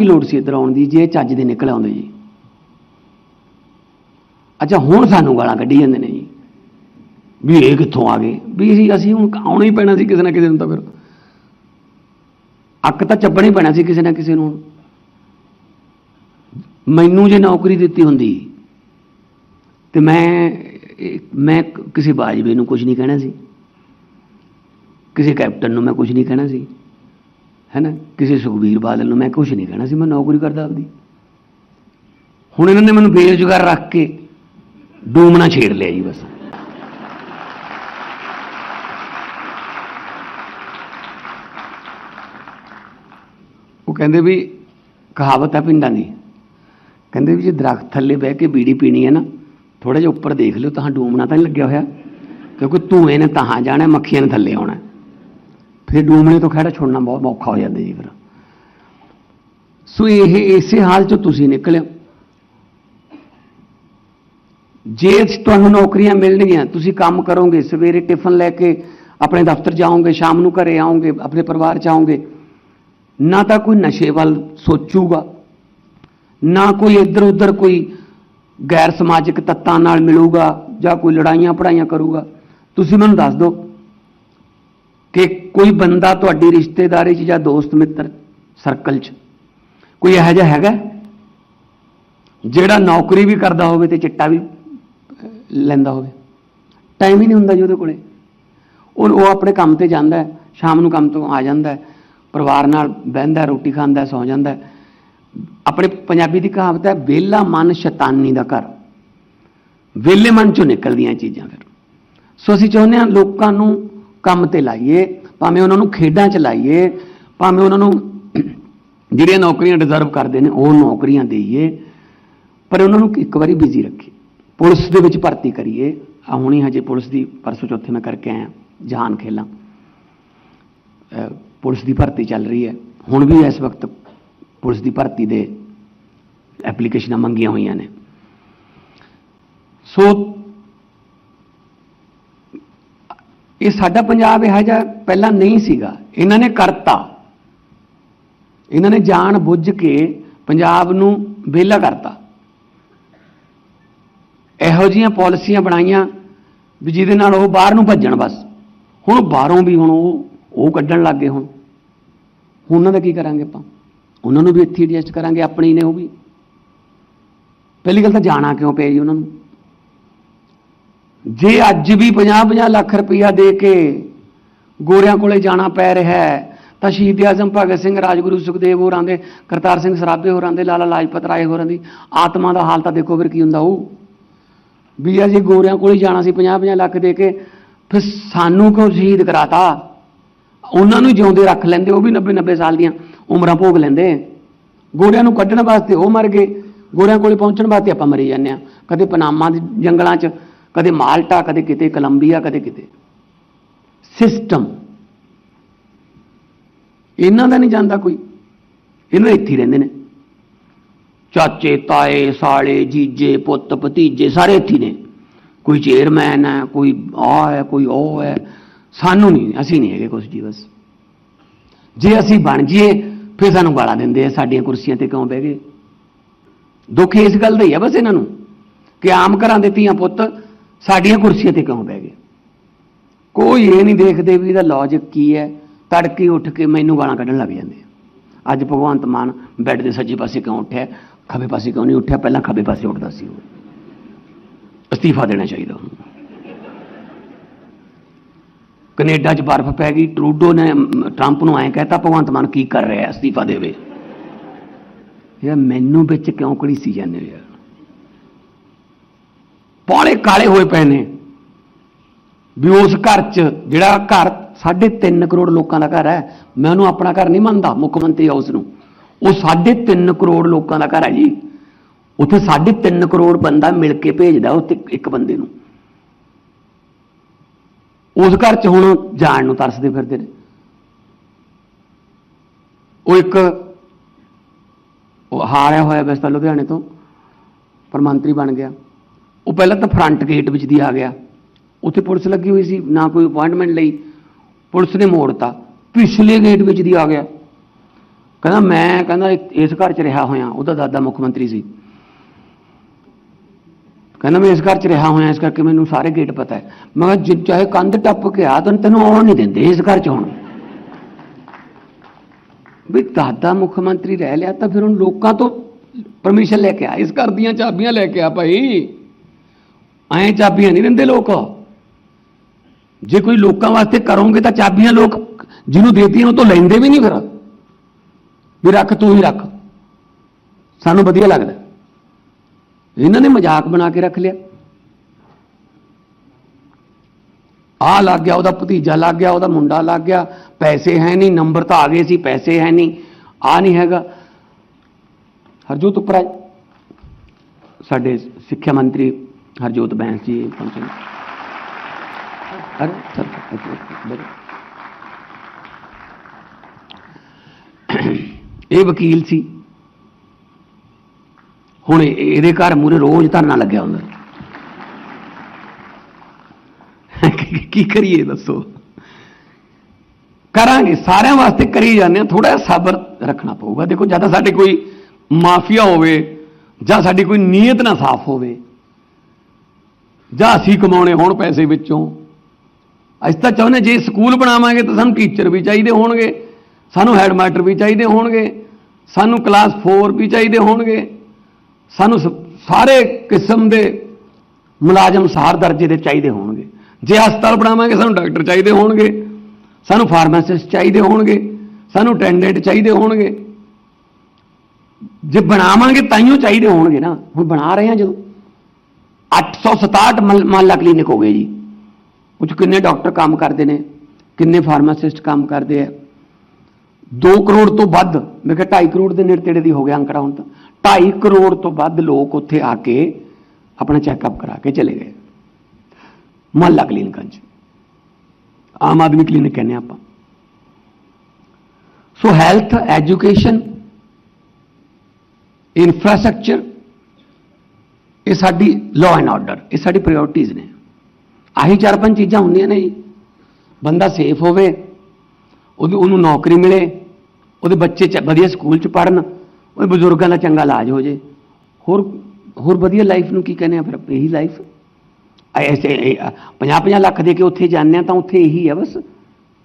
ਕੀ ਲੋੜ ਸੀ ਇੱਧਰ ਆਉਣ ਦੀ, ਜੇ ਚੱਜ ਦੇ ਨਿਕਲ ਆਉਂਦੇ ਜੀ। ਅੱਛਾ, ਹੁਣ ਸਾਨੂੰ ਗਾਲਾਂ ਕੱਢੀ ਜਾਂਦੇ ਨੇ ਜੀ। ਵੀ ਇਹ ਕਿੱਥੋਂ ਆ ਗਏ? ਵੀ ਅਸੀਂ ਅਸੀਂ ਹੁਣ ਆਉਣਾ ਹੀ ਪੈਣਾ ਸੀ ਕਿਸੇ ਨਾ ਕਿਸੇ ਨੂੰ ਤਾਂ ਫਿਰ। ਅੱਕ ਤਾਂ ਚੱਬਣਾ ਹੀ ਪੈਣਾ ਸੀ ਕਿਸੇ ਨਾ ਕਿਸੇ ਨੂੰ ਮੈਨੂੰ ਜੇ ਨੌਕਰੀ ਦਿੱਤੀ ਹੁੰਦੀ, ਤੇ ਮੈਂ ਮੈਂ ਕਿਸੇ ਬਾਜਵੇ ਨੂੰ ਕੁਝ ਨਹੀਂ ਕਹਿਣਾ ਸੀ। ਕਿਸੇ ਕੈਪਟਨ ਨੂੰ ਮੈਂ ਕੁਝ ਨਹੀਂ ਕਹਿਣਾ ਸੀ। ਹੈਨਾ ਕਿਸੇ ਸੁਖਬੀਰ ਬਾਦਲ ਨੂੰ ਮੈਂ ਕੁਝ ਨਹੀਂ ਕਹਿਣਾ ਸੀ, ਮੈਂ ਨੌਕਰੀ ਕਰਦਾ ਆਪਦੀ। ਹੁਣ ਇਹਨਾਂ ਨੇ ਮੈਨੂੰ ਬੇਰੁਜ਼ਗਾਰ ਰੱਖ ਕੇ ਡੂਮਣਾ ਛੇੜ ਲਿਆ ਜੀ ਬਸ। ਉਹ ਕਹਿੰਦੇ ਵੀ ਕਹਾਵਤ ਹੈ ਪਿੰਡਾਂ ਦੀ। ਕਹਿੰਦੇ ਵੀ ਜੇ ਦਰਖਤ ਥੱਲੇ ਬਹਿ ਕੇ ਬੀੜੀ ਪੀਣੀ ਹੈ ਨਾ ਥੋੜਾ ਜਿਹਾ ਉੱਪਰ ਦੇਖ ਲਿਓ, ਤਾਂ ਡੂਮਣਾ ਤਾਂ ਨਹੀਂ ਲੱਗਿਆ ਹੋਇਆ। ਕਿਉਂਕਿ ਧੂਏ ਨੇ ਤਾਂ ਜਾਣਾ, ਮੱਖੀਆਂ ਨੇ ਥੱਲੇ ਆਉਣਾ। ਫਿਰ ਡੂਮਣੇ ਤੋਂ ਖੜਾ ਛੋੜਨਾ ਬਹੁਤ ਔਖਾ ਹੋ ਜਾਂਦਾ ਜੀ ਫਿਰ। ਸੋ ਇਹ ਇਸੇ ਹਾਲ ਚੋਂ ਤੁਸੀਂ ਨਿਕਲਿਓ। ਜੇ ਤੁਹਾਨੂੰ ਨੌਕਰੀਆਂ ਮਿਲਣਗੀਆਂ, ਤੁਸੀਂ ਕੰਮ ਕਰੋਗੇ, ਸਵੇਰੇ ਟਿਫਨ ਲੈ ਕੇ ਆਪਣੇ ਦਫ਼ਤਰ ਜਾਓਗੇ, ਸ਼ਾਮ ਨੂੰ ਘਰੇ ਆਓਗੇ, ਆਪਣੇ ਪਰਿਵਾਰ ਚ ਆਓਗੇ, ਨਾ ਤਾਂ ਕੋਈ ਨਸ਼ੇ ਵੱਲ ਸੋਚੂਗਾ, ਨਾ ਕੋਈ ਇੱਧਰ ਉੱਧਰ ਕੋਈ ਗੈਰ ਸਮਾਜਿਕ ਤੱਤਾਂ ਨਾਲ ਮਿਲੂਗਾ ਜਾਂ ਕੋਈ ਲੜਾਈਆਂ ਪੜਾਈਆਂ ਕਰੂਗਾ। ਤੁਸੀਂ ਮੈਨੂੰ ਦੱਸ ਦਿਓ। ਕਿ ਕੋਈ ਬੰਦਾ ਤੁਹਾਡੀ ਰਿਸ਼ਤੇਦਾਰੀ 'ਚ ਜਾਂ ਦੋਸਤ ਮਿੱਤਰ ਸਰਕਲ 'ਚ ਕੋਈ ਇਹੋ ਜਿਹਾ ਹੈਗਾ? ਜਿਹੜਾ ਨੌਕਰੀ ਵੀ ਕਰਦਾ ਹੋਵੇ ਤੇ ਚਿੱਟਾ ਵੀ ਲੈਂਦਾ ਹੋਵੇ। ਟਾਈਮ ਹੀ ਨਹੀਂ ਹੁੰਦਾ ਜੀ ਉਹਦੇ ਕੋਲੇ। ਉਹ ਆਪਣੇ ਕੰਮ ਤੇ ਜਾਂਦਾ ਸ਼ਾਮ ਨੂੰ ਕੰਮ ਤੋਂ ਆ ਜਾਂਦਾ ਪਰਿਵਾਰ ਨਾਲ ਬਹਿੰਦਾ ਰੋਟੀ ਖਾਂਦਾ ਹੈ, ਸੌ ਜਾਂਦਾ ਆਪਣੇ ਪੰਜਾਬੀ ਦੀ ਕਹਾਵਤ ਹੈ ਵਿਹਲਾ ਮਨ ਸ਼ੈਤਾਨੀ ਦਾ ਘਰ। ਵਿਹਲੇ ਮਨ ਚੋਂ ਨਿਕਲਦੀਆਂ ਚੀਜ਼ਾਂ ਫਿਰ। ਸੋ ਅਸੀਂ ਚਾਹੁੰਦੇ ਹਾਂ ਲੋਕਾਂ ਨੂੰ ਕੰਮ ਤੇ ਲਾਈਏ, ਭਾਵੇਂ ਉਹਨਾਂ ਨੂੰ ਖੇਡਾਂ ਚ ਲਾਈਏ, ਭਾਵੇਂ ਉਹਨਾਂ ਨੂੰ ਜਿਹੜੀਆਂ ਨੌਕਰੀਆਂ ਡਿਜ਼ਰਵ ਕਰਦੇ ਨੇ, ਉਹ ਨੌਕਰੀਆਂ ਦੇਈਏ, ਪਰ ਉਹਨਾਂ ਨੂੰ ਇੱਕ ਵਾਰੀ ਬਿਜ਼ੀ ਰੱਖੀਏ, ਪੁਲਿਸ ਦੇ ਵਿੱਚ ਭਰਤੀ ਕਰੀਏ ਆ ਹੁਣੀ ਹਜੇ ਪੁਲਿਸ ਦੀ, ਪਰਸੋਂ ਚੌਥੇ ਮੈਂ ਕਰਕੇ ਆਇਆ, ਜਹਾਨ ਖੇਲਾਂ। ਪੁਲਿਸ ਦੀ ਭਰਤੀ ਚੱਲ ਰਹੀ ਹੈ, ਹੁਣ ਵੀ ਇਸ ਵਕਤ ਪੁਲਿਸ ਦੀ ਭਰਤੀ ਦੇ ਐਪਲੀਕੇਸ਼ਨਾਂ ਮੰਗੀਆਂ ਹੋਈਆਂ ਨੇ। ਸੋ ਇਹ ਸਾਡਾ ਪੰਜਾਬ ਇਹੋ ਜਿਹਾ ਪਹਿਲਾਂ ਨਹੀਂ ਸੀਗਾ। ਇਹਨਾਂ ਨੇ ਕਰਤਾ। ਇਹਨਾਂ ਨੇ ਜਾਣ ਬੁੱਝ ਕੇ ਪੰਜਾਬ ਨੂੰ ਵਿਹਲਾ ਕਰਤਾ। ਇਹੋ ਜੀਆਂ ਪਾਲਿਸੀਆਂ ਬਣਾਈਆਂ ਵੀ ਜਿਹਦੇ ਨਾਲ ਉਹ ਬਾਹਰ ਨੂੰ ਭੱਜਣ ਬਸ। ਹੁਣ ਬਾਹਰੋਂ ਵੀ ਹੁਣ ਉਹ ਉਹ ਕੱਢਣ ਲੱਗ ਗਏ ਹੁਣ। ਹੁਣ ਉਹਨਾਂ ਦਾ ਕੀ ਕਰਾਂਗੇ ਆਪਾਂ? ਉਹਨਾਂ ਨੂੰ ਵੀ ਇੱਥੇ ਐਡਜਸਟ ਕਰਾਂਗੇ, ਆਪਣੇ ਹੀ ਨੇ ਉਹ ਵੀ। ਪਹਿਲੀ ਗੱਲ ਤਾਂ ਜਾਣਾ ਕਿਉਂ ਪਿਆ ਜੀ ਉਹਨਾਂ ਨੂੰ? ਜੇ ਅੱਜ ਵੀ 50-50 ਲੱਖ ਰੁਪਈਆ ਦੇ ਕੇ ਗੋਰਿਆਂ ਕੋਲੇ ਜਾਣਾ ਪੈ ਰਿਹਾ ਹੈ, ਤਾਂ ਸ਼ਹੀਦ ਆਜ਼ਮ ਭਗਤ ਸਿੰਘ, ਰਾਜਗੁਰੂ ਸੁਖਦੇਵ ਹੋਰਾਂ ਦੇ, ਕਰਤਾਰ ਸਿੰਘ ਸਰਾਭੇ ਹੋਰਾਂ ਦੇ, ਲਾਲਾ ਲਾਜਪਤ ਰਾਏ ਹੋਰਾਂ ਦੀ ਆਤਮਾ ਦਾ ਹਾਲ ਤਾਂ ਦੇਖੋ ਫਿਰ ਕੀ ਹੁੰਦਾ ਉਹ ਵੀ ਆ ਜੇ ਗੋਰਿਆਂ ਕੋਲੇ ਜਾਣਾ ਸੀ 50-50 ਲੱਖ ਦੇ ਕੇ, ਫਿਰ ਸਾਨੂੰ ਕਿਉਂ ਸ਼ਹੀਦ ਕਰਾਤਾ? ਉਹਨਾਂ ਨੂੰ ਜਿਉਂਦੇ ਰੱਖ ਲੈਂਦੇ, ਉਹ ਵੀ 90-90 ਸਾਲ ਦੀਆਂ ਉਮਰਾਂ ਭੋਗ ਲੈਂਦੇ। ਗੋਰਿਆਂ ਨੂੰ ਕੱਢਣ ਵਾਸਤੇ ਉਹ ਮਰ ਗਏ। ਗੋਰਿਆਂ ਕੋਲੇ ਪਹੁੰਚਣ ਵਾਸਤੇ ਆਪਾਂ ਮਰੀ ਜਾਂਦੇ ਆ ਕਦੇ ਪਨਾਮਾ ਦੇ ਜੰਗਲਾਂ 'ਚ ਕਦੇ ਮਾਲਟਾ, ਕਦੇ ਕਿਤੇ ਕੋਲੰਬੀਆ, ਕਦੇ ਕਿਤੇ। ਸਿਸਟਮ ਇਹਨਾਂ ਦਾ ਨਹੀਂ ਜਾਂਦਾ ਕੋਈ। ਇਹਨਾਂ ਇੱਥੇ ਰਹਿੰਦੇ ਨੇ। ਚਾਚੇ, ਤਾਏ, ਸਾਲੇ, ਜੀਜੇ, ਪੁੱਤ, ਭਤੀਜੇ, ਸਾਰੇ ਇੱਥੇ ਨੇ। ਕੋਈ ਚੇਅਰਮੈਨ ਹੈ, ਕੋਈ ਆ ਹੈ, ਕੋਈ ਉਹ ਹੈ। ਸਾਨੂੰ ਨਹੀਂ, ਅਸੀਂ ਨਹੀਂ ਹੈਗੇ ਕੁਛ ਜੀ, ਬਸ। ਜੇ ਅਸੀਂ ਬਣ ਜਾਈਏ, ਫਿਰ ਸਾਨੂੰ ਗਾਲਾਂ ਦਿੰਦੇ ਆ, ਸਾਡੀਆਂ ਕੁਰਸੀਆਂ ਤੇ ਕਿਉਂ ਬਹਿ ਗਏ? ਦੁੱਖ ਇਸ ਗੱਲ ਦਾ ਹੀ ਆ ਬਸ ਇਹਨਾਂ ਨੂੰ, ਕਿ ਆਮ ਘਰਾਂ ਦੇ ਧੀਆਂ ਪੁੱਤ ਸਾਡੀਆਂ ਕੁਰਸੀਆਂ ਤੇ ਕਿਉਂ ਬਹਿ ਗਏ? ਕੋਈ ਇਹ ਨਹੀਂ ਦੇਖਦੇ ਵੀ ਇਹਦਾ ਲੌਜਿਕ ਕੀ ਹੈ? ਤੜਕੇ ਉੱਠ ਕੇ ਮੈਨੂੰ ਗਾਲਾਂ ਕੱਢਣ ਲੱਗ ਜਾਂਦੇ ਅੱਜ ਭਗਵੰਤ ਮਾਨ ਬੈੱਡ ਦੇ ਸੱਜੇ ਪਾਸੇ ਕਿਉਂ ਉੱਠਿਆ? ਖੱਬੇ ਪਾਸੇ ਕਿਉਂ ਨਹੀਂ ਉੱਠਿਆ? ਪਹਿਲਾਂ ਖੱਬੇ ਪਾਸੇ ਉੱਠਦਾ ਸੀ ਉਹ। ਅਸਤੀਫਾ ਦੇਣਾ ਚਾਹੀਦਾ ਉਹਨੂੰ। ਕੈਨੇਡਾ 'ਚ ਬਰਫ਼ ਪੈ ਗਈ, ਟਰੂਡੋ ਨੇ ਟਰੰਪ ਨੂੰ ਐਂ ਕਹਿਤਾ, ਭਗਵੰਤ ਮਾਨ ਕੀ ਕਰ ਰਿਹਾ ਅਸਤੀਫਾ ਦੇਵੇ। ਯਾਰ ਮੈਨੂੰ ਵਿੱਚ ਕਿਉਂ ਕੜੀ ਸੀ ਜਾਂਦੇ ਹੋ ਯਾਰ? ਕਾਲੇ ਹੋਏ ਪਏ ਨੇ। ਵੀ ਉਸ ਘਰ 'ਚ ਜਿਹੜਾ ਘਰ 3.5 ਕਰੋੜ ਲੋਕਾਂ ਦਾ ਘਰ ਹੈ, ਮੈਂ ਉਹਨੂੰ ਆਪਣਾ ਘਰ ਨਹੀਂ ਮੰਨਦਾ, ਮੁੱਖ ਮੰਤਰੀ ਹਾਊਸ ਨੂੰ ਉਹ 3.5 ਕਰੋੜ ਲੋਕਾਂ ਦਾ ਘਰ ਹੈ ਜੀ। ਉੱਥੇ 3.5 ਕਰੋੜ ਬੰਦਾ ਮਿਲ ਕੇ ਭੇਜਦਾ ਉੱਥੇ ਇੱਕ ਬੰਦੇ ਨੂੰ। ਉਸ ਘਰ 'ਚ ਹੁਣ ਜਾਣ ਨੂੰ ਤਰਸਦੇ ਫਿਰਦੇ ਨੇ। ਉਹ ਇੱਕ ਉਹ ਹਾਰਿਆ ਹੋਇਆ ਵੈਸੇ ਲੁਧਿਆਣੇ ਤੋਂ, ਪਰ ਮੰਤਰੀ ਬਣ ਗਿਆ। ਉਹ ਪਹਿਲਾਂ ਤਾਂ ਫਰੰਟ ਗੇਟ ਵਿੱਚ ਦੀ ਆ ਗਿਆ। ਉੱਥੇ ਪੁਲਿਸ ਲੱਗੀ ਹੋਈ ਸੀ, ਨਾ ਕੋਈ ਅਪਾਇੰਟਮੈਂਟ ਲਈ। ਪੁਲਿਸ ਨੇ ਮੋੜਤਾ। ਪਿਛਲੇ ਗੇਟ ਵਿੱਚ ਦੀ ਆ ਗਿਆ। ਕਹਿੰਦਾ, ਮੈਂ ਕਹਿੰਦਾ, ਇਸ ਘਰ 'ਚ ਰਿਹਾ ਹੋਇਆ। ਉਹਦਾ ਦਾਦਾ ਮੁੱਖ ਮੰਤਰੀ ਸੀ। ਕਹਿੰਦਾ, ਮੈਂ ਇਸ ਘਰ 'ਚ ਰਿਹਾ ਹੋਇਆ, ਇਸ ਕਰਕੇ ਮੈਨੂੰ ਸਾਰੇ ਗੇਟ ਪਤਾ ਹੈ। ਮੈਂ ਕਿਹਾ, ਜੇ ਚਾਹੇ ਕੰਧ ਟੱਪ ਕੇ ਆ, ਤੈਨੂੰ ਤੈਨੂੰ ਆਉਣ ਨਹੀਂ ਦਿੰਦੇ ਇਸ ਘਰ 'ਚ ਹੁਣ। ਵੀ ਦਾਦਾ ਮੁੱਖ ਮੰਤਰੀ ਰਹਿ ਲਿਆ ਤਾਂ ਫਿਰ ਹੁਣ ਲੋਕਾਂ ਤੋਂ ਪਰਮਿਸ਼ਨ ਲੈ ਕੇ ਆ, ਇਸ ਘਰ ਦੀਆਂ ਚਾਬੀਆਂ ਲੈ ਕੇ ਆ ਭਾਈ। ਐਂ ਚਾਬੀਆਂ ਨਹੀਂ ਦਿੰਦੇ ਲੋਕ। ਜੇ ਕੋਈ ਲੋਕਾਂ ਵਾਸਤੇ ਕਰੋਗੇ ਤਾਂ ਚਾਬੀਆਂ ਲੋਕ ਜਿਹਨੂੰ ਦੇਤੀਆਂ ਉਹ ਤੋਂ ਲੈਂਦੇ ਵੀ ਨਹੀਂ ਫਿਰ। ਵੀ ਰੱਖ, ਤੂੰ ਹੀ ਰੱਖ। ਸਾਨੂੰ ਵਧੀਆ ਲੱਗਦਾ। ਇਹਨਾਂ ਨੇ ਮਜ਼ਾਕ ਬਣਾ ਕੇ ਰੱਖ ਲਿਆ। ਆ ਲੱਗ ਗਿਆ, ਉਹਦਾ ਭਤੀਜਾ ਲੱਗ ਗਿਆ, ਉਹਦਾ ਮੁੰਡਾ ਲੱਗ ਗਿਆ। ਪੈਸੇ ਹੈ ਨਹੀਂ, ਨੰਬਰ ਤਾਂ ਆ ਗਏ ਸੀ, ਪੈਸੇ ਹੈ ਨਹੀਂ। ਆ ਨਹੀਂ ਹੈਗਾ। ਹਰਜੋਤ ਉਪਰਾ ਸਾਡੇ ਸਿੱਖਿਆ ਮੰਤਰੀ ਹਰਜੋਤ ਬੈਂਸ ਜੀ ਪਹੁੰਚੇ। ਅਰੇ ਸਰ। ਇਹ ਵਕੀਲ ਸੀ। ਹੁਣ ਇਹ- ਇਹਦੇ ਘਰ ਮੂਰੇ ਰੋਜ਼ ਧਰਨਾ ਲੱਗਿਆ ਹੁੰਦਾ। ਕੀ- ਕਰੀਏ ਦੱਸੋ? ਕਰਾਂਗੇ ਸਾਰਿਆਂ ਵਾਸਤੇ ਕਰੀ ਜਾਂਦੇ ਆ ਥੋੜਾ ਸਬਰ ਰੱਖਣਾ ਪਊਗਾ। ਦੇਖੋ ਜਦ ਸਾਡੇ ਕੋਈ ਮਾਫੀਆ ਹੋਵੇ ਜਾਂ ਸਾਡੀ ਕੋਈ ਨੀਅਤ ਨਾ ਸਾਫ਼ ਹੋਵੇ। ਜਾਂ ਅਸੀਂ ਕਮਾਉਣੇ ਹੋਣ ਪੈਸੇ ਵਿੱਚੋਂ। ਅਸੀਂ ਤਾਂ ਚਾਹੁੰਦੇ ਜੇ ਸਕੂਲ ਬਣਾਵਾਂਗੇ ਤਾਂ ਸਾਨੂੰ ਟੀਚਰ ਵੀ ਚਾਹੀਦੇ ਹੋਣਗੇ, ਸਾਨੂੰ ਹੈਡਮਾਸਟਰ ਵੀ ਚਾਹੀਦੇ ਹੋਣਗੇ, ਸਾਨੂੰ ਕਲਾਸ 4 ਵੀ ਚਾਹੀਦੇ ਹੋਣਗੇ, ਸਾਨੂੰ ਸ- ਸਾਰੇ ਕਿਸਮ ਦੇ ਮੁਲਾਜ਼ਮ ਸਾਰ ਦਰਜੇ ਦੇ ਚਾਹੀਦੇ ਹੋਣਗੇ। ਜੇ ਹਸਪਤਾਲ ਬਣਾਵਾਂਗੇ ਸਾਨੂੰ ਡਾਕਟਰ ਚਾਹੀਦੇ ਹੋਣਗੇ, ਸਾਨੂੰ ਫਾਰਮਾਸਿਸਟ ਚਾਹੀਦੇ ਹੋਣਗੇ, ਸਾਨੂੰ ਅਟੈਂਡੈਂਟ ਚਾਹੀਦੇ ਹੋਣਗੇ। ਜੇ ਬਣਾਵਾਂਗੇ ਤਾਈਓ ਚਾਹੀਦੇ ਹੋਣਗੇ ਨਾ। ਹੁਣ ਬਣਾ ਰਹੇ ਹਾਂ ਜਦੋਂ। 867 ਮਲ- ਮਹੱਲਾ ਕਲੀਨਿਕ ਹੋ ਗਏ ਜੀ ਉਹ 'ਚ ਕਿੰਨੇ ਡਾਕਟਰ ਕੰਮ ਕਰਦੇ ਨੇ ਕਿੰਨੇ ਫਾਰਮਾਸਿਸਟ ਕੰਮ ਕਰਦੇ ਆ 2 ਕਰੋੜ ਤੋਂ ਵੱਧ ਮੈਂ ਕਿਹਾ 2.5 ਕਰੋੜ ਦੇ ਨੇੜੇ ਤੇੜੇ ਦੀ ਹੋ ਗਿਆ ਅੰਕੜਾ ਹੁਣ ਤਾਂ 2.5 ਕਰੋੜ ਤੋਂ ਵੱਧ ਲੋਕ ਉੱਥੇ ਆ ਕੇ ਆਪਣਾ ਚੈੱਕਅਪ ਕਰਾ ਕੇ ਚਲੇ ਗਏ ਮਹੱਲਾ ਕਲੀਨਿਕਾਂ 'ਚ ਆਮ ਆਦਮੀ ਕਲੀਨਿਕ ਕਹਿੰਦੇ ਆਪਾਂ ਸੋ ਹੈਲਥ ਐਜੂਕੇਸ਼ਨ ਇਨਫਰਾਸਟ੍ਰਕਚਰ ਇਹ ਸਾਡੀ ਲਾਅ ਐਂਡ ਆਰਡਰ ਇਹ ਸਾਡੀ ਪ੍ਰਾਇੋਰਟੀਜ਼ ਨੇ। ਆਹੀ ਚਾਰ ਪੰਜ ਚੀਜ਼ਾਂ ਹੁੰਦੀਆਂ ਨੇ ਜੀ। ਬੰਦਾ ਸੇਫ ਹੋਵੇ, ਉਹਦੀ, ਉਹਨੂੰ ਨੌਕਰੀ ਮਿਲੇ, ਉਹਦੇ ਬੱਚੇ ਚ ਵਧੀਆ ਸਕੂਲ ਚ ਪੜਨ ਉਹਦੇ ਬਜ਼ੁਰਗਾਂ ਦਾ ਚੰਗਾ ਇਲਾਜ ਹੋ ਜੇ। ਹੋਰ ਹੋਰ ਵਧੀਆ ਲਾਈਫ ਨੂੰ ਕੀ ਕਹਿੰਦੇ ਆ ਫਿਰ? ਇਹੀ ਲਾਈਫ ਐਸੇ 50 50 ਲੱਖ ਦੇ ਕੇ ਉੱਥੇ ਜਾਂਦੇ ਆ ਤਾਂ ਉੱਥੇ ਇਹੀ ਆ ਬਸ।